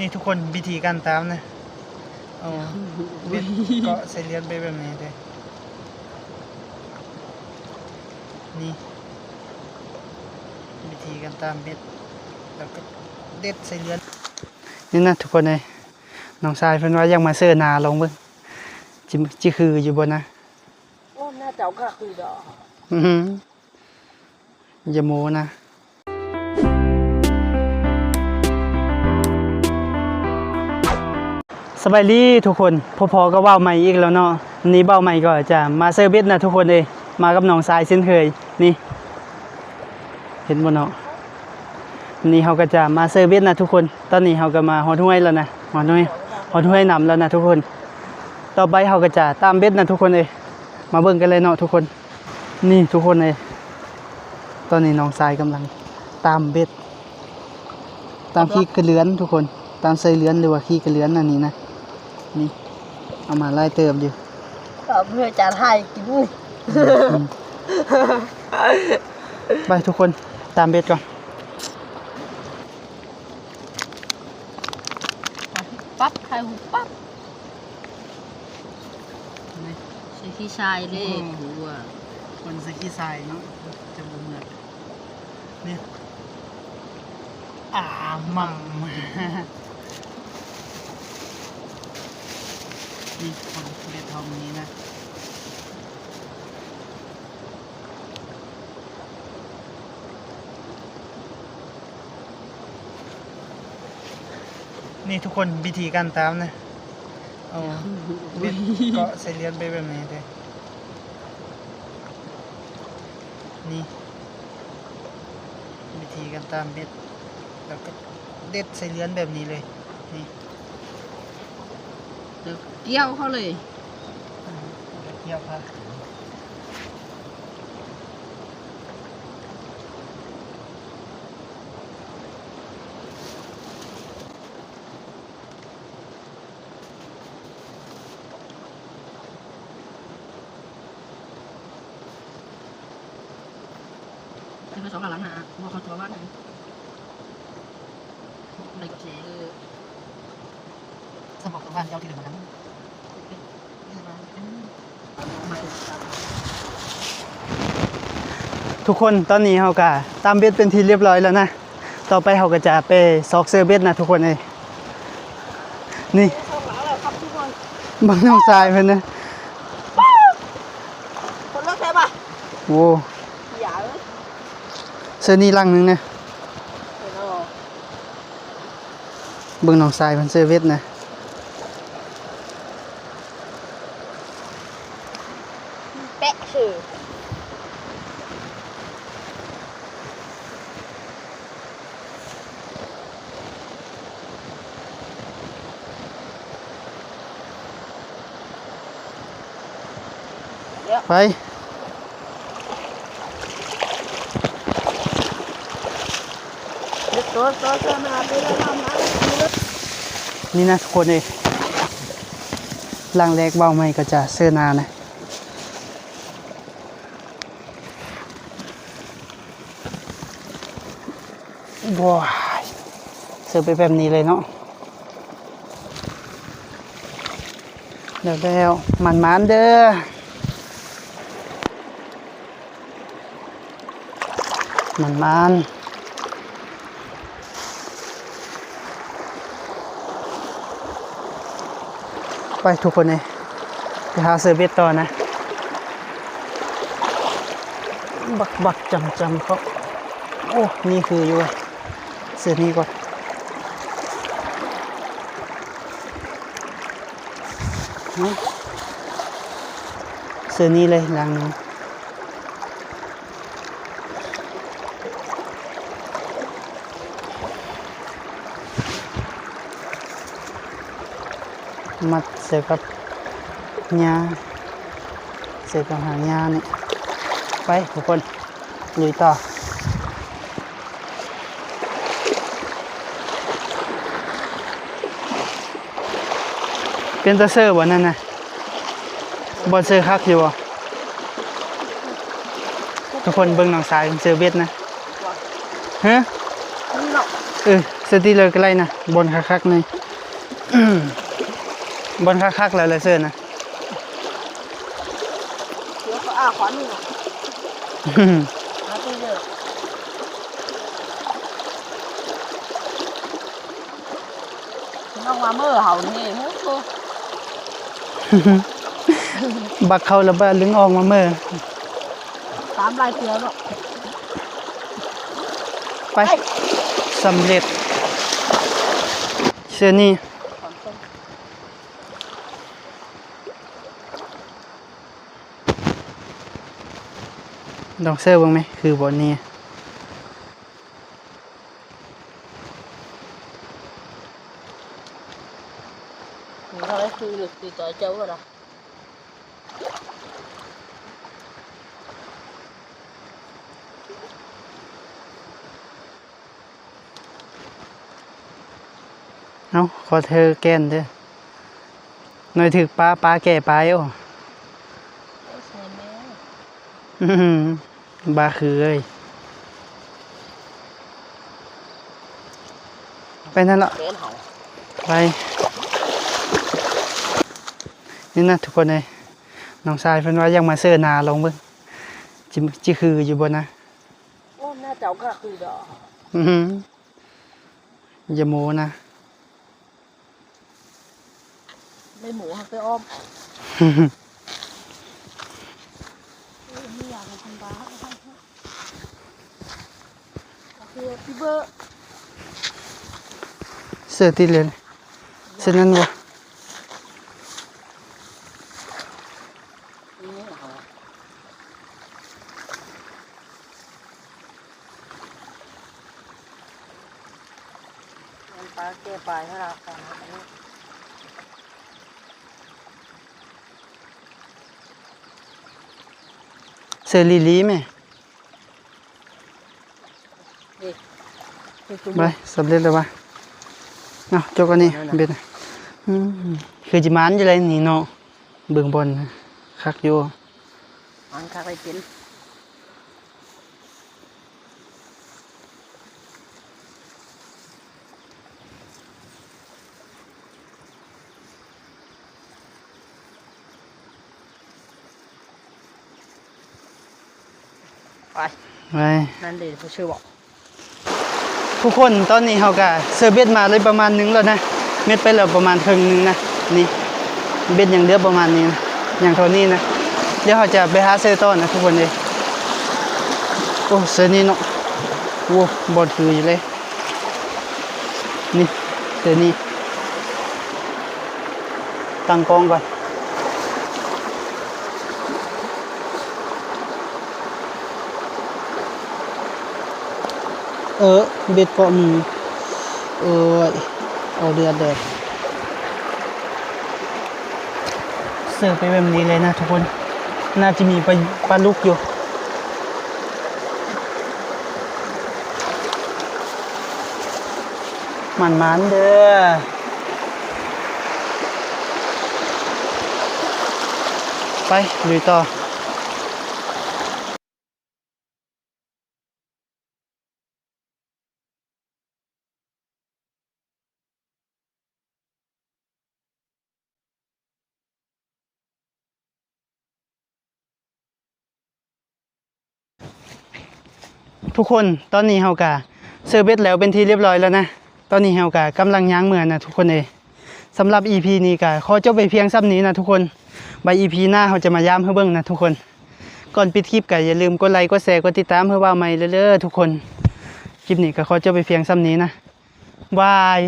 นี่ทุกคนวิธีการตามนะเอาเบ็ดเกาะใส่เลียนไปแบบนี้เลยนี่วิธีการตามเบ็ดแล้วก็เด็ดใส่เลียนนี่นะทุกคนเลยน้องชายเพิ่นว่ายังมาเสื้อนาลงเบิ่งจิจิคืออยู่บนนะโอ้หน้าเจ้าก็คือดอกอือหืออย่าโมนะ สบายดีทุกคนพอๆก็ว่าวใหม่อีกแล้วเนาะนี้เบ้าใหม่ก็จะมาเซอร์เบสนะทุกคนเลยมากับน้องทรายเช่นเคยนี่ เห็นบ่เนาะนนี้เขาก็จะมาเซอร์เบสนะทุกคน ตอนนี้เขาก็มาฮอดห้วยแล้วนะฮอดห้วยฮอดห้วยนำแล้วนะทุกคน ต่อไปเขาก็จะตามเบ็ดนะทุกคนเลยมาเบิ่งกันเลยเนาะทุกคน นี่ทุกคนเลยตอนนี้น้องทรายกำลังตามเบ็ด ตามขี้กระเลือนทุกคนตามใส่เลือนหรือว่าขี้กระเลือนอันนี้นะ นี่ เอามาไล่เติมอยู่ก็เพื่อจานให้กินอุ้ยไปทุกคนตามเบ็ดก่อนปั๊บไข่หูปั๊บใช่พี่ชายเลยหัวคนใส่ขี้ทรายเนาะจะบ่เหมือนเนี่ยอ่ามัม นี่คนเบ็ดทอมนี้นะนี่ทุกคนวิธีการตามนะเอาเบ็ดเกาะใส่เลียนไปแบบนี้เลยนี่วิธีการตามเบ็ดแล้วก็เด็ดใส่เลียนแบบนี้เลยนี่ ดี๋ยวเกี่ยวเขาเลย เกี่ยวครับจะไปสองหลังหาบอกเขาตัวว่าไหนเด็กเจ๋อ สมองสัมพันธ์เจ้าที่เหลือนั้นมาทุกคนตอนนี้เขาก็ตามเบ็ดเป็นทีเรียบร้อยแล้วนะ ต่อไปเขาก็จะไปซอกเซอร์เบ็ดนะทุกคนเลยนี่สองหลังแล้วครับทุกคนบางน้องทรายเพิ่นนะคนเลิกใช่ปะโว้อย่าเลยเสื้อนี่ลังหนึงนะเดี๋ยวเบิ่งน้องทรายเพิ่นเซอร์เบ็ดนะ ไปเด็กตัวตัวตัวมาไปแล้วทำนะนี่นะทุกคนเลยลังแรกเบาไม่ก็จะเสื้อนานะว้ายเสือไปแบบนี้เลยเนาะเดี๋ยวแล้วมันมันๆเด้อ มันมันไปทุกคนเลยไปหาเสือเบ็ดต่อนะ บักบักจำจำเขาโอ้ นี่คืออยู่เสือนี้ก่อนเสื้อนี้เลยลังนึง มัดเสือกับหญ้าเสือกับหางหญ้าเนี่ยไปทุกคนลุยต่อเป็นตาเซอร์บ่นั่นนะบอลเซอร์คักอยู่บ่ทุกคนเบิ่งน้องสายเซอร์เบ็ดนะฮะนี่เนาะเออสตีเลยก็ไล่นะบนคักๆนี่อื้อ บนคักๆแล้วเลยเสื้อนะเดี๋ยวเขาอาขวานี่น่ะอื้อมาตีเยอะน้องมาเมื่อเห่านี่มุกตัวบักเขาแล้วบ้าลึงออกมาเมื่อตามลายเสือเนาะไปสำเร็จเสื้อนี่ขอน ดอกเสื้อบ้างไหมคือบนนี้นี่เขาได้คือหรือตีต่อยเจ้าก็ได้เอ้าขอเธอแก้นเด้อหน่อยถึกปลาปลาแก่ปลาโอ้ใช่แม่อื้อหือ บาคือเอ้ยไปนั่นละเป็นเห่าไป นี่นะทุกคนเลยน้องชายเพิ่นว่ายังมาเสื้อหนาลงเบิ่งจิจิคืออยู่บนนะโอ้หน้าเจ้าก็คือดอกอื้อหืออย่าโมนะไม่หมูหักไปอ้อมอื้อหือไม่อยากให้ทำบ้า เสื้อติดเลยเสื้อนั่นี่เห่ามันปลาแก้ปลายให้เราฟังนะเสือลีลีแม่ นี่คือจุ่ม ไปสำเร็จแล้ววะเนาะจกอันนี้เบ็ดน่ะอืมคือจิมานอยู่เลยนี่เนาะเบิ่งบนนะคักอยู่มันคักไปกินไปไปนั่นเด็เขาชื่อบอก ทุกคนตอนนี้เขาก็เซอร์เบ็ดมาเลยประมาณนึงแล้วนะ เม็ดไปแล้วประมาณครึ่งนึงนะนี่เบ็ดอย่างเดียวประมาณนี้นะอย่างเท่านี้นะเดี๋ยวเขาจะไปหาเซอร์ต้อนนะทุกคนเลยโอ้เซอร์นี่เนาะโว้บอลคืออยู่เลยนี่เซอร์นี่ตั้งกองก่อน เออเบ็ดก็มีเอ้ยเอาเดือดแดดเสิร์ฟไปแบบนี้เลยนะทุกคน น่าจะมีปลาปลาลูกอยู่มันมันเด้อไปลุยต่อ ทุกคนตอนนี้เฮากะเซอร์เบสแล้วเป็นที่เรียบร้อยแล้วนะ ตอนนี้เฮากะกำลังย้างเมืองนะทุกคนเอยสำหรับ EP นี้กะขอจบไปเพียงซ้ำนี้นะทุกคนใบ EP หน้าเขาจะมาย้ำให้เบิ่งนะทุกคน ก่อนปิดคลิปกะอย่าลืมกดไลค์กดแชร์กดติดตามเพื่อว่าใหม่เรื่อยๆทุกคนคลิปนี้ก็ขอจบไปเพียงซ้ำนี้นะบาย